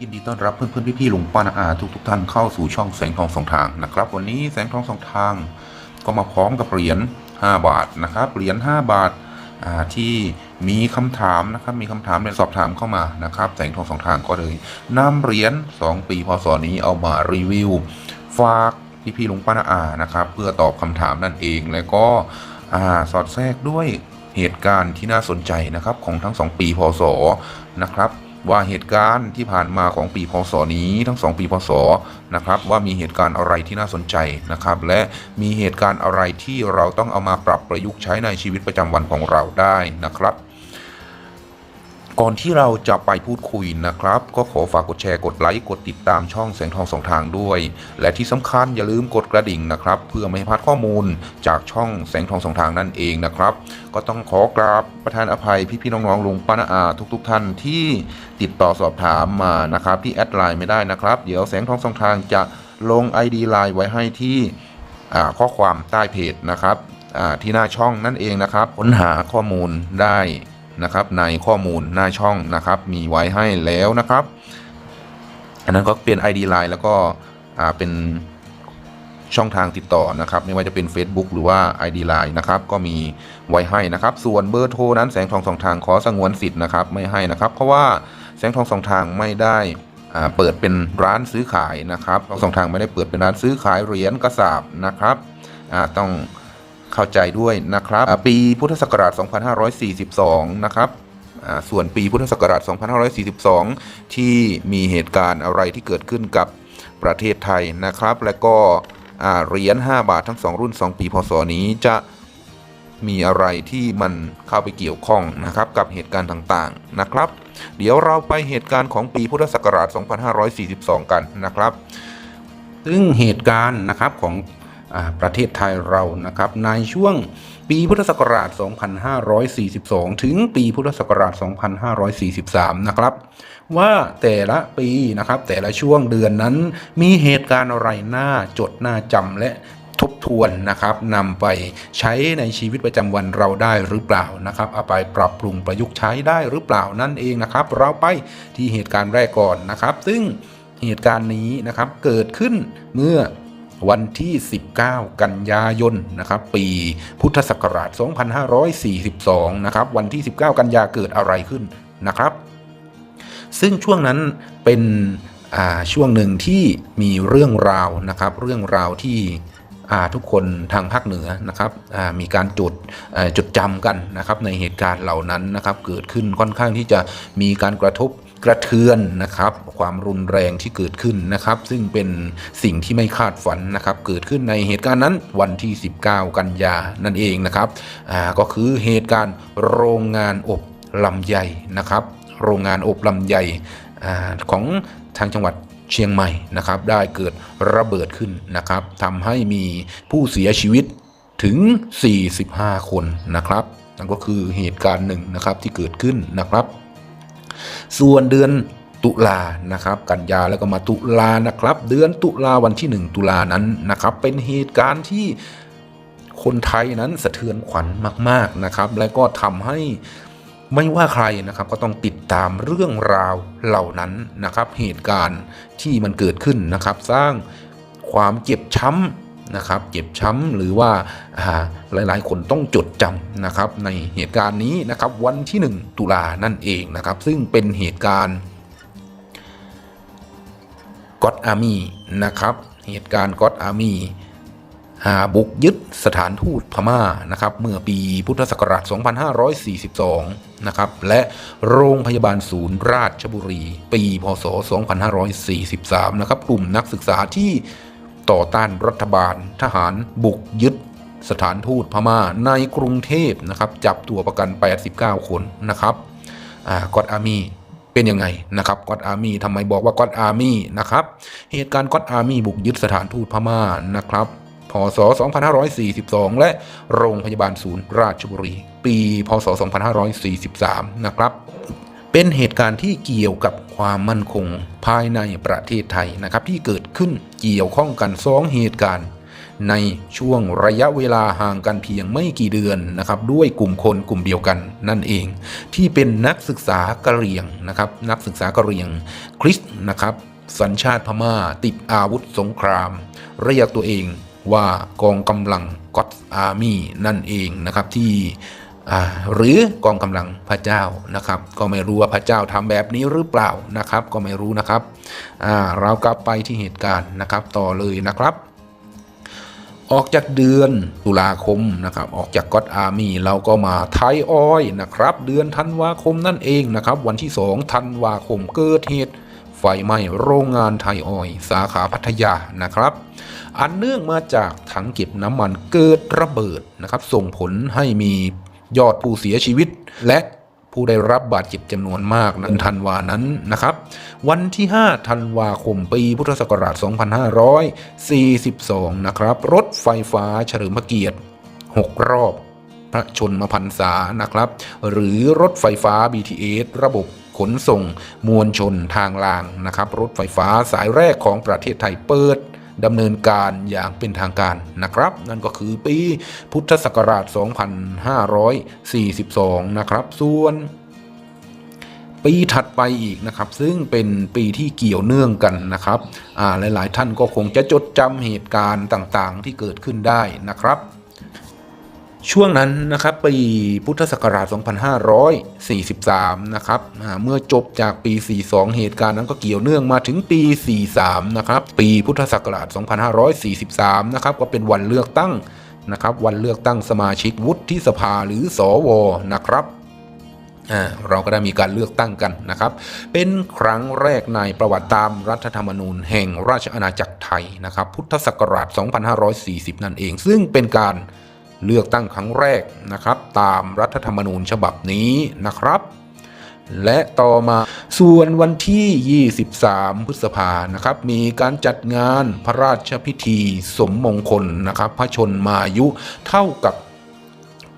ยินดีต้อนรับเพื่อนๆพี่ๆลุงป้านาอาทุกทุกๆท่านเข้าสู่ช่องแสงทองสองทางนะครับวันนี้แสงทองสองทาง ก็มาพร้อมกับเหรียญ5บาทนะครับเหรียญ5บาทาที่มีคำถามนะครับมีคำถามในสอบถามเข้ามานะครับแสงทองสองทางก็เลยนำเหรียญ2 ปีพศนี้เอามารีวิว ฝากพี่ๆลุงป้านาอานะครับเพื่อตอบคำถามนั่นเองแล้วก็อ่าสอดแทรกด้วยเหตุการณ์ที่น่าสนใจนะครับของทั้ง 2 ปีพศนะครับ ว่าเหตุการณ์ที่ผ่านมาของปีพศนี้ทั้ง 2 ปีพศนะครับว่ามีเหตุการณ์อะไรที่น่าสนใจนะครับ และมีเหตุการณ์อะไรที่เราต้องเอามาปรับประยุกต์ใช้ในชีวิตประจำวันของเราได้นะครับ ก่อนที่เราจะไปพูดคุยนะครับ ก็ขอฝากกดแชร์กดไลค์กดติดตามช่องแสงทองสองทางด้วย และที่สำคัญอย่าลืมกดกระดิ่งนะครับ เพื่อไม่ให้พลาดข้อมูลจากช่องแสงทองสองทางนั่นเองนะครับ ก็ต้องขอกราบประธานอภัยพี่ๆน้องๆลุงป้านาอาทุกๆท่านที่ติดต่อสอบถามมานะครับ ที่แอดไลน์ไม่ได้นะครับ เดี๋ยวแสงทองสองทางจะลง ID ไลน์ไว้ให้ที่ข้อความใต้เพจนะครับที่หน้าช่องนั่นเองนะครับค้นหาข้อมูลได้ นะครับในข้อมูลหน้าช่องนะครับ มีไว้ให้แล้วนะครับ อันนั้นก็เป็น ID ไลน์แล้วก็เป็นช่องทางติดต่อนะครับ ไม่ว่าจะเป็น Facebook หรือว่า ID Line นะครับ ก็มีไว้ให้นะครับ ส่วนเบอร์โทรนั้นแสงทองสองทางขอสงวนสิทธิ์นะครับไม่ให้นะครับ เพราะว่าแสงทองสองทางไม่ได้เปิดเป็นร้านซื้อขายนะครับสองทางไม่ได้เปิดเป็นร้านซื้อขายเหรียญกระสาบนะครับต้อง เข้าใจด้วยนะครับ ปีพุทธศักราช 2542 นะครับส่วนปีพุทธศักราช 2542 ที่มีเหตุการณ์อะไรที่เกิดขึ้นกับประเทศไทยนะครับ และก็เหรียญ5บาททั้ง 2 รุ่น 2 ปีพศนี้จะมีอะไรที่มันเข้าไปเกี่ยวข้องนะครับกับเหตุการณ์ต่างๆนะครับ เดี๋ยวเราไปเหตุการณ์ของปีพุทธศักราช 2542 กันนะครับ ซึ่งเหตุการณ์นะครับของ ประเทศไทยเรานะครับในช่วงปีพุทธศักราช 2542 ถึงปีพุทธศักราช 2543 นะครับ ว่าแต่ละปีนะครับแต่ละช่วงเดือนนั้นมีเหตุการณ์อะไรน่าจดน่าจำและทบทวนนะครับนำไปใช้ในชีวิตประจำวันเราได้หรือเปล่านะครับเอาไปปรับปรุงประยุกต์ใช้ได้หรือเปล่านั่นเองนะครับ เราไปที่เหตุการณ์แรกก่อนนะครับ ซึ่งเหตุการณ์นี้นะครับเกิดขึ้นเมื่อ วันที่ 19 กันยายนนะครับ ปีพุทธศักราช 2542 นะครับ วันที่ 19 กันยาเกิดอะไรขึ้นนะครับ ซึ่งช่วงนั้นเป็นอ่าช่วงหนึ่งที่มีเรื่องราวนะครับ เรื่องราวที่อ่าทุกคนทางภาคเหนือนะครับอ่ามีการจดอ่อจดจำกันนะครับในเหตุการณ์เหล่านั้นนะครับ เกิดขึ้นค่อนข้างที่จะมีการกระทบ กระเทือนนะครับ ความรุนแรงที่เกิดขึ้นนะครับ ซึ่งเป็นสิ่งที่ไม่คาดฝันนะครับ เกิดขึ้นในเหตุการณ์นั้นวันที่ 19 กันยานั่นเองนะครับอ่าก็คือเหตุการณ์โรงงานอบลำไยนะครับ โรงงานอบลำไยอาของทางจังหวัดเชียงใหม่นะครับ ได้เกิดระเบิดขึ้นนะครับทำให้มีผู้เสียชีวิตถึง 45 คนนะครับ นั่นก็คือเหตุการณ์หนึ่งนะครับที่เกิดขึ้นนะครับ ส่วนเดือนตุลานะครับ กันยาแล้วก็มาตุลานะครับ เดือนตุลาวันที่ 1 ตุลานั้นนะครับ เป็นเหตุการณ์ที่คนไทยนั้นสะเทือนขวัญมาก ๆนะครับ และก็ทำให้ไม่ว่าใครนะครับก็ต้องติดตามเรื่องราวเหล่านั้นนะครับ เหตุการณ์ที่มันเกิดขึ้นนะครับ สร้างความเจ็บช้ำ นะครับเจ็บช้ำหรือว่าหลายๆ คนต้องจดจำนะครับในเหตุการณ์นี้นะครับวันที่ 1 ตุลานั่นเองนะครับซึ่งเป็นเหตุการณ์ก็ตอาร์มีนะครับเหตุการณ์ก็ตอาร์มีหาบุกยึดสถานทูตพม่านะครับเมื่อปีพุทธศักราช 2542 นะครับและโรงพยาบาลศูนย์ราชบุรี ปีพศ 2543 นะครับกลุ่มนักศึกษาที่ ต่อต้านรัฐบาลทหารบุกยึดสถานทูตพม่าในกรุงเทพนะครับ จับตัวประกัน 89 คนนะครับกอดอาร์มี่เป็นยังไงนะครับกอดอาร์มี่ทำไมบอกว่ากอดอาร์มี่นะครับเหตุการณ์กอดอาร์มี่บุกยึดสถานทูตพม่านะครับพศ 2542 และโรงพยาบาลศูนย์ราชบุรี ปี พศ 2543 นะครับเป็นเหตุการณ์ที่เกี่ยวกับความมั่นคงภายในประเทศไทยนะครับที่เกิดขึ้น เกี่ยวข้องกันสองเหตุการณ์ ในช่วงระยะเวลาห่างกันเพียงไม่กี่เดือนนะครับ ด้วยกลุ่มคนกลุ่มเดียวกันนั่นเอง ที่เป็นนักศึกษากะเหรี่ยงนะครับ นักศึกษากะเหรี่ยงคริสต์นะครับ สัญชาติพม่าติดอาวุธสงคราม เรียกตัวเองว่ากองกำลังก็อดอาร์มี่นั่นเองนะครับที่ หรือกองกำลังพระเจ้านะครับ ก็ไม่รู้ว่าพระเจ้าทำแบบนี้หรือเปล่านะครับ ก็ไม่รู้นะครับเรากลับไปที่เหตุการณ์นะครับ ต่อเลยนะครับออกจากเดือนตุลาคมนะครับ ออกจากก็อดอาร์มี่เราก็มาไทยออยนะครับ เดือนธันวาคมนั่นเองนะครับ วันที่2ธันวาคมเกิดเหตุไฟไหม้โรงงานไทยออย สาขาพัทยานะครับ อันเนื่องมาจากถังเก็บน้ำมันเกิดระเบิดนะครับ ส่งผลให้มี ยอดผู้เสียชีวิต และผู้ได้รับบาดเจ็บจำนวนมากนั้นธันวานั้นนะครับ วันที่5ธันวาคมปีพุทธศักราช 2542 นะครับ รถไฟฟ้าเฉลิมพระเกียรติ 6 รอบพระชนมพรรษานะครับ หรือรถไฟฟ้า BTS ระบบขนส่งมวลชนทางรางนะครับ รถไฟฟ้าสายแรกของประเทศไทยเปิด ดำเนินการอย่างเป็นทางการนะครับ นั่นก็คือปีพุทธศักราช 2542 นะครับ ส่วนปีถัดไปอีกนะครับ ซึ่งเป็นปีที่เกี่ยวเนื่องกันนะครับหลาย ๆ ท่านก็คงจะจดจำเหตุการณ์ต่างๆ ที่เกิดขึ้นได้นะครับ ช่วงนั้นนะครับปีพุทธศักราช 2543 นะครับเมื่อจบจากปี 42 เหตุการณ์นั้นก็เกี่ยวเนื่องมาถึงปี 43 นะครับ ปีพุทธศักราช 2543 นะครับก็เป็นวันเลือกตั้งนะครับ วันเลือกตั้งสมาชิกวุฒิสภาหรือสวนะครับเราก็ได้มีการเลือกตั้งกันนะครับ เป็นครั้งแรกในประวัติตามรัฐธรรมนูญแห่งราชอาณาจักรไทยนะครับ พุทธศักราช 2540 นั่นเอง ซึ่งเป็นการ เลือกตั้งครั้งแรกนะครับ ตามรัฐธรรมนูญฉบับนี้นะครับ และต่อมาส่วนวันที่ 23 พฤษภานะครับ มีการจัดงานพระราชพิธีสมมงคลนะครับ พระชนมายุเท่ากับ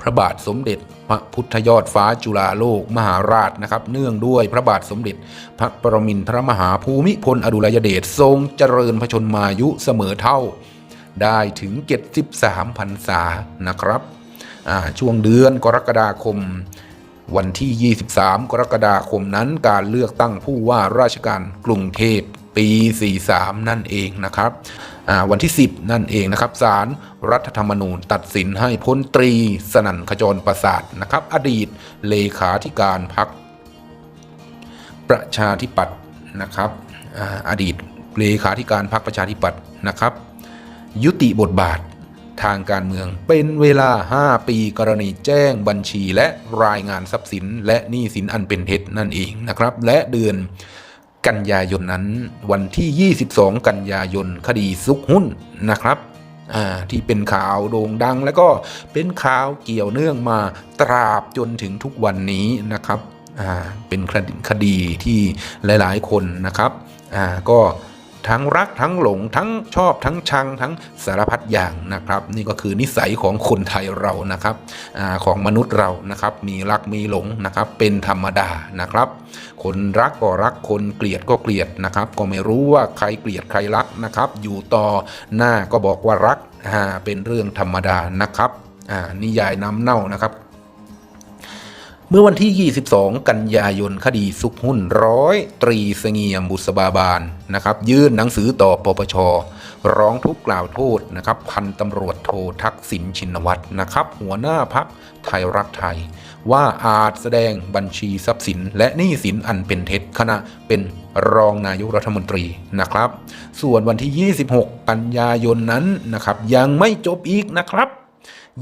พระบาทสมเด็จพระพุทธยอดฟ้าจุฬาโลกมหาราชนะครับ เนื่องด้วยพระบาทสมเด็จ พระปรมินทรมหาภูมิพลอดุลยเดชทรงเจริญพระชนมายุเสมอเท่า ได้ถึง 73พรรษานะครับ ช่วงเดือนกรกฎาคม วันที่ 23 กรกฎาคมนั้นการเลือกตั้งผู้ว่าราชการกรุงเทพปี 43 นั่นเองนะครับ วันที่ 10 นั่นเองนะครับศาลรรัฐธรรมนูญตัดสินให้พลตรีสนั่นขจรประสาทนะครับ อดีตเลขาธิการพักประชาธิปัตย์นะครับออดีตเลขาธิการพรรคประชาธิปัตย์นะครับ ยุติบทบาท ทางการเมืองเป็นเวลา 5 ปีกรณีแจ้งบัญชีและรายงานทรัพย์สิน และหนี้สินอันเป็นเท็จนั่นเองนะครับ และเดือนกันยายนนั้น วันที่ 22 กันยายนคดีซุกหุ้นนะครับที่เป็นข่าวโด่งดัง แล้วก็เป็นข่าวเกี่ยวเนื่องมาตราบจนถึงทุกวันนี้นะครับเป็นคดีที่หลาย ๆ คนนะครับก็ ทั้งรักทั้งหลง ทั้งชอบทั้งชัง ทั้งสารพัดอย่างนะครับ นี่ก็คือนิสัยของคนไทยเรานะครับอของมนุษย์เรานะครับ มีรักมีหลงนะครับ เป็นธรรมดานะครับ คนรักก็รักคนเกลียดก็เกลียดนะครับ ก็ไม่รู้ว่าใครเกลียดใครรักนะครับ อยู่ต่อหน้าก็บอกว่ารักเป็นเรื่องธรรมดานะครับนิยายน้ำเน่านะครับ เมื่อวันที่ 22 กันยายน คดีซุกหุ้นร้อยตรีเสงี่ยมบุษบาบาลนะครับ ยื่นหนังสือต่อปปช ร้องทุกข์กล่าวโทษนะครับ พันตำรวจโททักษิณชินวัตรนะครับ หัวหน้าพักไทยรักไทย ว่าอาจแสดงบัญชีทรัพย์สิน และหนี้สินอันเป็นเท็จขณะเป็นรองนายกรัฐมนตรีนะครับ ส่วนวันที่ 26 กันยายนนั้นนะครับ ยังไม่จบอีกนะครับ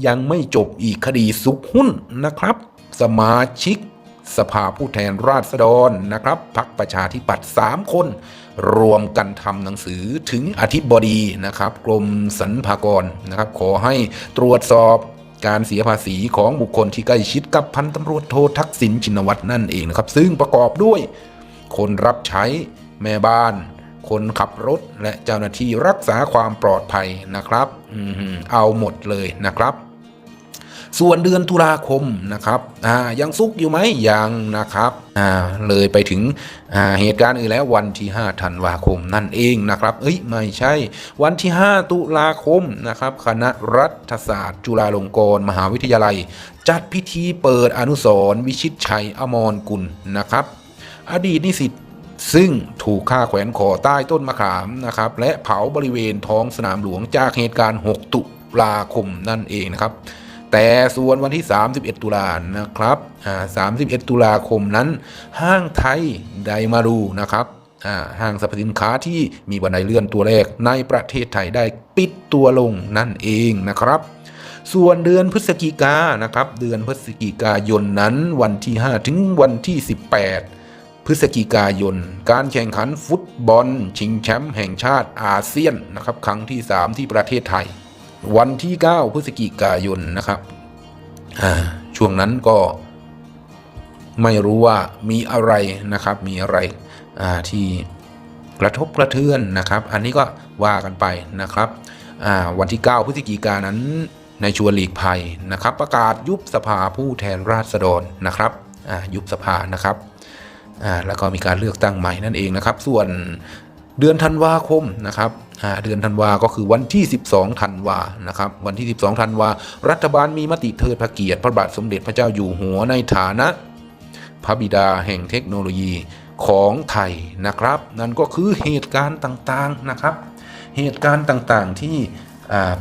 ยังไม่จบอีกคดีซุกหุ้นนะครับ สมาชิก สภาผู้แทนราษฎรนะครับพักประชาธิปัตย์3คน รวมกันทำหนังสือถึงอธิบดีนะครับ กรมสรรพากรนะครับ ขอให้ตรวจสอบการเสียภาษีของบุคคลที่ใกล้ชิดกับพันตำรวจโททักษิณชินวัตรนั่นเองนะครับ ซึ่งประกอบด้วย คนรับใช้แม่บ้าน คนขับรถและเจ้าหน้าที่รักษาความปลอดภัยนะครับอเอาหมดเลยนะครับ ส่วนเดือนตุลาคมนะครับอ่ายังซุกอยู่ไหมยังนะครับอ่าเลยไปถึงอ่าเหตุการณ์อื่นแล้ววันที่5ธันวาคมนั่นเองนะครับ เอ้ยไม่ใช่ วันที่ 5 ตุลาคมนะครับคณะรัฐศาสตร์ จุฬาลงกรณ์มหาวิทยาลัย จัดพิธีเปิดอนุสรณ์วิชิตชัยอมรกุลนะครับ อดีตนิสิตซึ่งถูกฆ่าแขวนคอใต้ต้นมะขามนะครับ และเผาบริเวณท้องสนามหลวงจากเหตุการณ์ 6 ตุลาคมนั่นเองนะครับ แต่ส่วนวันที่ 31 ตุลานะครับ31 ตุลาคมนั้น ห้างไทยไดมารูนะครับห้างสรรพสินค้าที่มีบันไดเลื่อนตัวแรกในประเทศไทยได้ปิดตัวลงนั่นเองนะครับ ส่วนเดือนพฤศจิกานะครับ เดือนพฤศจิกายนนั้นวันที่ 5 ถึงวันที่ 18 พฤศจิกายน การแข่งขันฟุตบอล ชิงแชมป์แห่งชาติอาเซียนนะครับ ครั้งที่ 3 ที่ประเทศไทย วันที่ 9 พฤศจิกายนนะครับอ่าช่วงนั้นก็ไม่รู้ว่ามีอะไรนะครับมีอะไรอ่าที่กระทบกระเทือนนะครับ อันนี้ก็ว่ากันไปนะครับอ่าวันที่ 9 พฤศจิกายนนั้นในชวนหลีกภัยนะครับ ประกาศยุบสภาผู้แทนราษฎรนะครับอ่ายุบสภานะครับอ่าแล้วก็มีการเลือกตั้งใหม่นั่นเองนะครับ ส่วน เดือนธันวาคมนะครับเดือนธันวาก็คือวันที่ 12ธันวานะครับ วันที่ 12ธันวา รัฐบาลมีมติเทิดพระเกียรติพระบาทสมเด็จพระเจ้าอยู่หัวในฐานะ พระบิดาแห่งเทคโนโลยีของไทยนะครับ นั่นก็คือเหตุการณ์ต่างๆนะครับ เหตุการณ์ต่างๆที่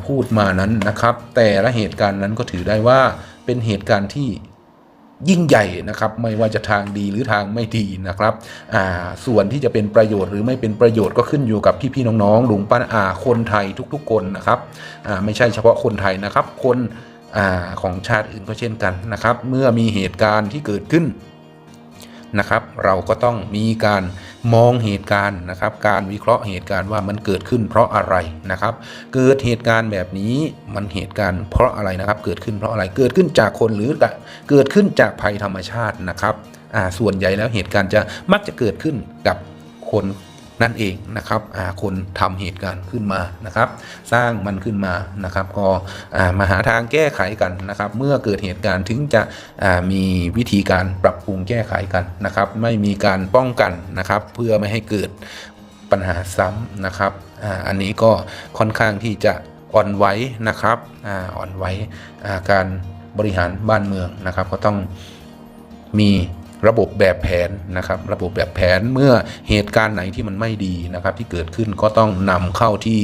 พูดมานั้นนะครับ แต่ละเหตุการณ์นั้นก็ถือได้ว่าเป็นเหตุการณ์ที่ ยิ่งใหญ่นะครับ ไม่ว่าจะทางดีหรือทางไม่ดีนะครับส่วนที่จะเป็นประโยชน์หรือไม่เป็นประโยชน์ก็ขึ้นอยู่กับพี่ๆน้องๆลุงป้าอาคนไทยทุกๆ คนนะครับไม่ใช่เฉพาะคนไทยนะครับ คนอของชาติอื่นก็เช่นกันนะครับ เมื่อมีเหตุการณ์ที่เกิดขึ้น นะครับ เราก็ต้องมีการมองเหตุการณ์นะครับ การวิเคราะห์เหตุการณ์ว่ามันเกิดขึ้นเพราะอะไรนะครับ เกิดเหตุการณ์แบบนี้มันเหตุการณ์เพราะอะไรนะครับ เกิดขึ้นเพราะอะไรเกิดขึ้นจากคนหรือเกิดขึ้นจากภัยธรรมชาตินะครับอ่าส่วนใหญ่แล้วเหตุการณ์จะมักจะเกิดขึ้นกับคน นั่นเองนะครับคนทำเหตุการณ์ขึ้นมานะครับ สร้างมันขึ้นมานะครับก็มาหาทางแก้ไขกันนะครับ เมื่อเกิดเหตุการณ์ถึงจะมีวิธีการปรับปรุงแก้ไขกันนะครับ ไม่มีการป้องกันนะครับ เพื่อไม่ให้เกิดปัญหาซ้ำนะครับอ,อันนี้ก็ค่อนข้างที่จะอ่อนไหวนะครับอ่อ่อนไหวการบริหารบ้านเมืองนะครับ ก็ต้องมี ระบบแบบแผนนะครับ ระบบแบบแผนเมื่อเหตุการณ์ไหนที่มันไม่ดีนะครับ ที่เกิดขึ้นก็ต้องนำเข้าที่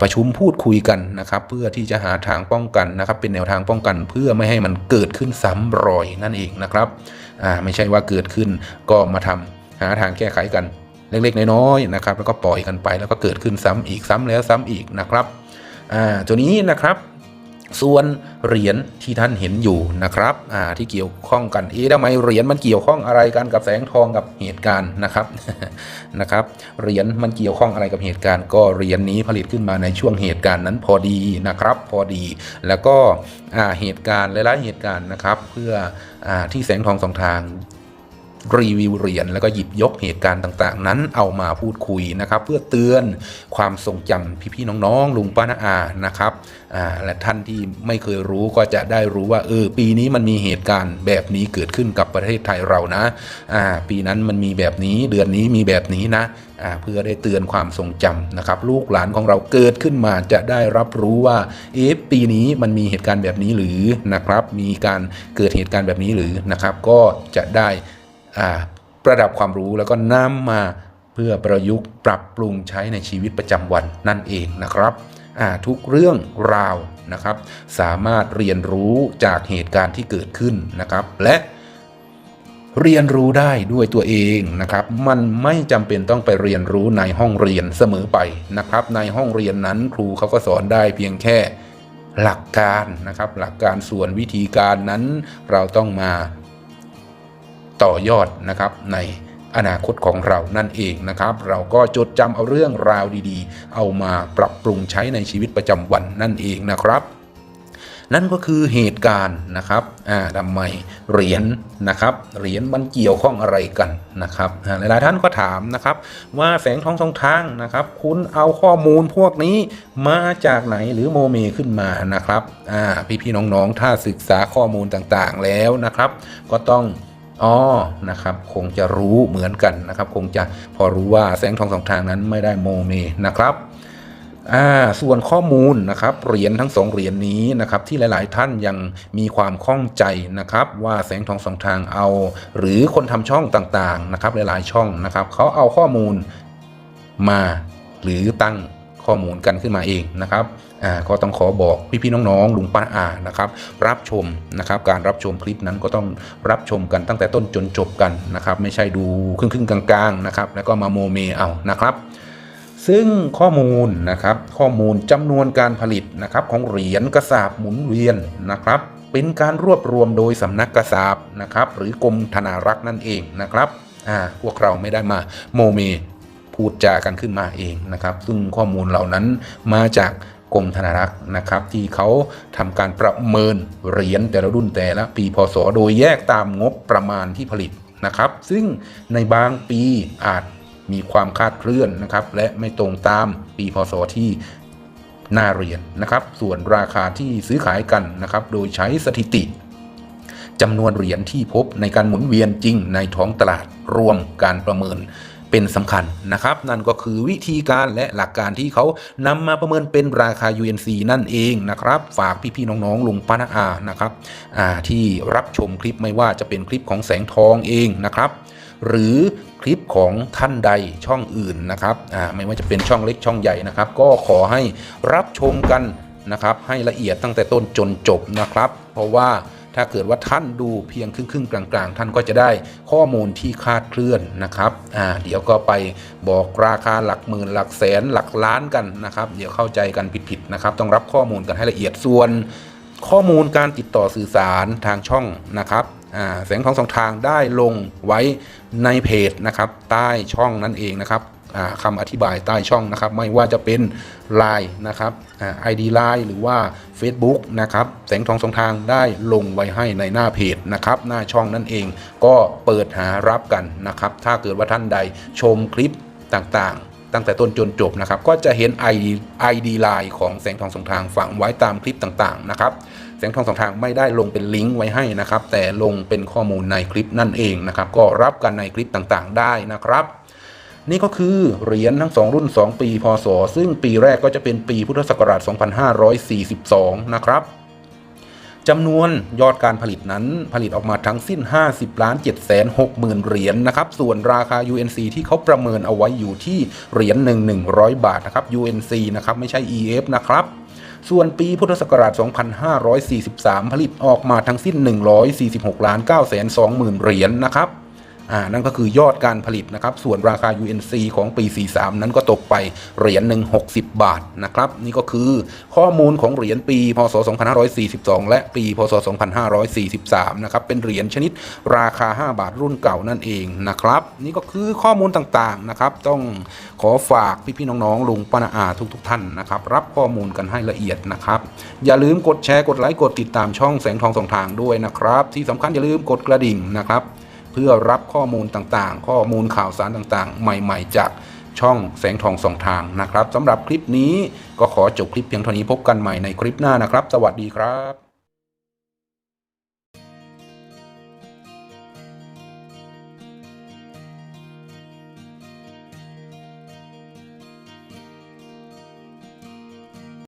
ประชุมพูดคุยกันนะครับ เพื่อที่จะหาทางป้องกันนะครับ เป็นแนวทางป้องกัน เพื่อไม่ให้มันเกิดขึ้นซ้ำรอยนั่นเองนะครับไม่ใช่ว่าเกิดขึ้นก็มาทำหาทางแก้ไขกันเล็กๆ น้อยๆนะครับ แล้วก็ปล่อยกันไปแล้วก็เกิดขึ้นซ้ำอีกซ้ำแล้วซ้ำอีกนะครับอ่าตัวนี้นะครับ ส่วนเหรียญที่ท่านเห็นอยู่นะครับอ่าที่เกี่ยวข้องกันเอ๊ะทำไมเหรียญมันเกี่ยวข้องอะไรกันกับแสงทองกับเหตุการณ์นะครับนะครับเหรียญมันเกี่ยวข้องอะไรกับเหตุการณ์ ก็เหรียญนี้ผลิตขึ้นมาในช่วงเหตุการณ์นั้นพอดีนะครับ พอดีแล้วก็อ่าเหตุการณ์หลายๆเหตุการณ์นะครับ เพื่ออาที่แสงทองสองทาง รีวิวเหรียญแล้วก็หยิบยกเหตุการณ์ต่างๆ นั้นเอามาพูดคุยนะครับ เพื่อเตือนความทรงจำพี่ๆน้องๆลุงป้าน้าอานะครับอ่าและท่านที่ไม่เคยรู้ก็จะได้รู้ว่าเออปีนี้มันมีเหตุการณ์แบบนี้เกิดขึ้นกับประเทศไทยเรานะอ่าปีนั้นมันมีแบบนี้เดือนนี้มีแบบนี้นะอ่าเพื่อได้เตือนความทรงจำนะครับ ลูกหลานของเราเกิดขึ้นมาจะได้รับรู้ว่าเอ๊ะปีนี้มันมีเหตุการณ์แบบนี้หรือนะครับ มีการเกิดเหตุการณ์แบบนี้หรือนะครับ ก็จะได้ ประดับความรู้แล้วก็นำมาเพื่อประยุกต์ปรับปรุงใช้ในชีวิตประจำวันนั่นเองนะครับทุกเรื่องราวนะครับ สามารถเรียนรู้จากเหตุการณ์ที่เกิดขึ้นนะครับ และเรียนรู้ได้ด้วยตัวเองนะครับ มันไม่จำเป็นต้องไปเรียนรู้ในห้องเรียนเสมอไปนะครับ ในห้องเรียนนั้นครูเขาก็สอนได้เพียงแค่หลักการนะครับ หลักการส่วนวิธีการนั้นเราต้องมา ต่อยอดนะครับในอนาคตของเรานั่นเองนะครับ เราก็จดจำเอาเรื่องราวดีๆ เอามาปรับปรุงใช้ในชีวิตประจำวันนั่นเองนะครับ นั่นก็คือเหตุการณ์นะครับอ่าทำไมเหรียญนะครับเหรียญมันเกี่ยวข้องอะไรกันนะครับหลายๆท่านก็ถามนะครับ ว่าแสงทองสองทางนะครับ คุณเอาข้อมูลพวกนี้มาจากไหนหรือโมเมขึ้นมานะครับอ่าพี่ๆน้องๆ ถ้าศึกษาข้อมูลต่างๆแล้วนะครับ ก็ต้อง อ๋อนะครับคงจะรู้เหมือนกันนะครับ คงจะพอรู้ว่าแสงทองสองทางนั้นไม่ได้โมเมนะครับอ่าส่วนข้อมูลนะครับเหรียญทั้งสองเหรียญนี้นะครับที่หลาย ๆ ท่านยังมีความข้องใจนะครับ ว่าแสงทองสองทางเอา หรือคนทำช่องต่าง ๆ นะครับ หลาย ๆ ช่องนะครับเขาเอาข้อมูลมาหรือตั้งข้อมูลกันขึ้นมาเองนะครับ อ่าก็ต้องขอบอกพี่ๆน้องๆลุงป้าอานะครับรับชมนะครับการรับชมคลิปนั้นก็ต้องรับชมกันตั้งแต่ต้นจนจบกันนะครับไม่ใช่ดูครึ่งๆกลางๆนะครับแล้วก็มาโมเมเอานะครับซึ่งข้อมูลนะครับข้อมูลจำนวนการผลิตนะครับของเหรียญกระสาบหมุนเวียนนะครับเป็นการรวบรวมโดยสำนักกระสาบนะครับหรือกรมธนารักษ์นั่นเองนะครับอ่าพวกเราไม่ได้มาโมเมพูดจากันขึ้นมาเองนะครับ ซึ่งข้อมูลเหล่านั้นมาจาก กรมธนารักษ์นะครับ ที่เขาทำการประเมินเหรียญแต่ละรุ่นแต่ละปีพศโดยแยกตามงบประมาณที่ผลิตนะครับ ซึ่งในบางปีอาจมีความคลาดเคลื่อนนะครับ และไม่ตรงตามปีพศที่หน้าเรียนนะครับ ส่วนราคาที่ซื้อขายกันนะครับ โดยใช้สถิติจำนวนเหรียญที่พบในการหมุนเวียนจริงในท้องตลาดรวมการประเมิน เป็นสำคัญนะครับ นั่นก็คือวิธีการและหลักการที่เขานำมาประเมินเป็นราคา UNC นั่นเองนะครับ ฝากพี่ๆน้องๆลุงป้านาอานะครับที่รับชมคลิปไม่ว่าจะเป็นคลิปของแสงทองเองนะครับหรือคลิปของท่านใดช่องอื่นนะครับไม่ว่าจะเป็นช่องเล็กช่องใหญ่นะครับ ก็ขอให้รับชมกันนะครับ ให้ละเอียดตั้งแต่ต้นจนจบนะครับ เพราะว่า ถ้าเกิดว่าท่านดูเพียงครึ่งๆกลางๆ ท่านก็จะได้ข้อมูลที่คาดเคลื่อนนะครับอ่าเดี๋ยวก็ไปบอกราคาหลักหมื่นหลักแสนหลักล้านกันนะครับ เดี๋ยวเข้าใจกันผิดๆนะครับ ต้องรับข้อมูลกันให้ละเอียดส่วน ข้อมูลการติดต่อสื่อสารทางช่องนะครับแสงทองสองทางได้ลงไว้ในเพจนะครับ ใต้ช่องนั่นเองนะครับ คำอธิบายใต้ช่องนะครับ ไม่ว่าจะเป็น Line นะครับอ่า ID Line หรือว่า Facebook นะครับ แสงทองสองทางได้ลงไว้ให้ในหน้าเพจนะครับ หน้าช่องนั่นเองก็เปิดหารับกันนะครับ ถ้าเกิดว่าท่านใดชมคลิปต่างๆ ตั้งแต่ต้นจนจบนะครับ ก็จะเห็น ID ID Line ของแสงทองสองทางฝังไว้ตามคลิปต่างๆนะครับแสงทองสองทางไม่ได้ลงเป็นลิงก์ไว้ให้นะครับ แต่ลงเป็นข้อมูลในคลิปนั่นเองนะครับ ก็รับกันในคลิปต่างๆ ได้นะครับ นี่ก็คือเหรียญทั้ง 2 รุ่น 2 ปีพศ ซึ่งปีแรกก็จะเป็นปีพุทธศักราช 2542 นะครับจำนวนยอดการผลิตนั้นผลิตออกมาทั้งสิ้น 50ล้าน7แสน6หมื่นเหรียญนะครับ ส่วนราคา UNC ที่เขาประเมินเอาไว้อยู่ที่เหรียญหนึ่ง100บาทนะครับ UNC นะครับไม่ใช่ EF นะครับส่วนปีพุทธศักราช 2543 ผลิตออกมาทั้งสิ้น 146ล้าน9แสน2หมื่นเหรียญนะครับ อ่านั่นก็คือยอดการผลิตนะครับ ส่วนราคา UNC ของปี 43 นั้นก็ตกไปเหรียญหนึ่ง60 บาทนะครับ นี่ก็คือข้อมูลของเหรียญปี พศ 2542 และปี พศ 2543 นะครับ เป็นเหรียญชนิดราคา 5 บาทรุ่นเก่านั่นเองนะครับ นี่ก็คือข้อมูลต่างๆนะครับ ต้องขอฝากพี่ๆน้องๆลุงปนาอาทุกๆท่านนะครับ รับข้อมูลกันให้ละเอียดนะครับ อย่าลืมกดแชร์กดไลค์กดติดตามช่องแสงทองสองทางด้วยนะครับ ที่สำคัญอย่าลืมกดกระดิ่งนะครับ พื่อรับข้อมูลต่างๆ ข้อมูลข่าวสารต่างๆ ใหม่ๆ จากช่องแสงทองสองทางนะครับสำหรับคลิปนี้ก็ขอจบคลิปเพียงเท่านี้พบกันใหม่ในคลิปหน้านะครับ สวัสดีครับ